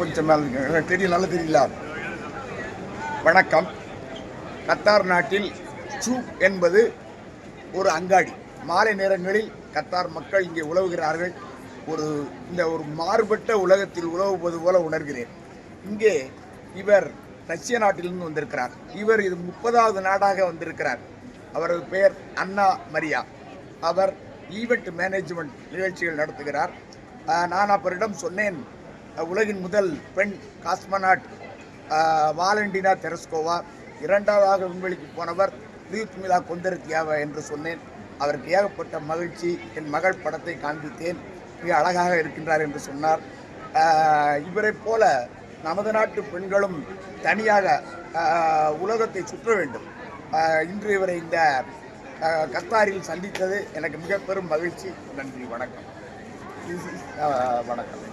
கொஞ்சம் மேல தெரியும் நல்லா தெரியல. வணக்கம். கத்தார் நாட்டில் சூப் என்பது ஒரு அங்காடி. மாலை நேரங்களில் கத்தார் மக்கள் இங்கே உழவுகிறார்கள் ஒரு இந்த ஒரு மாறுபட்ட உலகத்தில் உழவுவது போல உணர்கிறேன். இங்கே இவர் ரஷ்ய நாட்டிலிருந்து வந்திருக்கிறார். இவர் இது முப்பதாவது நாடாக வந்திருக்கிறார். அவரது பெயர் அண்ணா மரியா. அவர் ஈவெண்ட் மேனேஜ்மெண்ட் நிகழ்ச்சிகள் நடத்துகிறார். நான் அவரிடம் சொன்னேன். உலகின் முதல் பெண் காஸ்மனாட் வாலண்டினா தெரஸ்கோவா இரண்டாவதாக விண்வெளிக்கு போனவர் ரியுத்மிலா கொந்தரத்தியாவா என்று சொன்னேன். அவருக்கு ஏகப்பட்ட மகிழ்ச்சி என் மகள் படத்தை காண்பித்தேன். மிக அழகாக இருக்கின்றார் என்று சொன்னார். இவரைப் போல நமது நாட்டு பெண்களும் தனியாக உலகத்தை சுற்ற வேண்டும். இன்று இவரை இந்த கத்தாரில் சந்தித்தது எனக்கு மிக பெரும் மகிழ்ச்சி. நன்றி வணக்கம். வணக்கம்.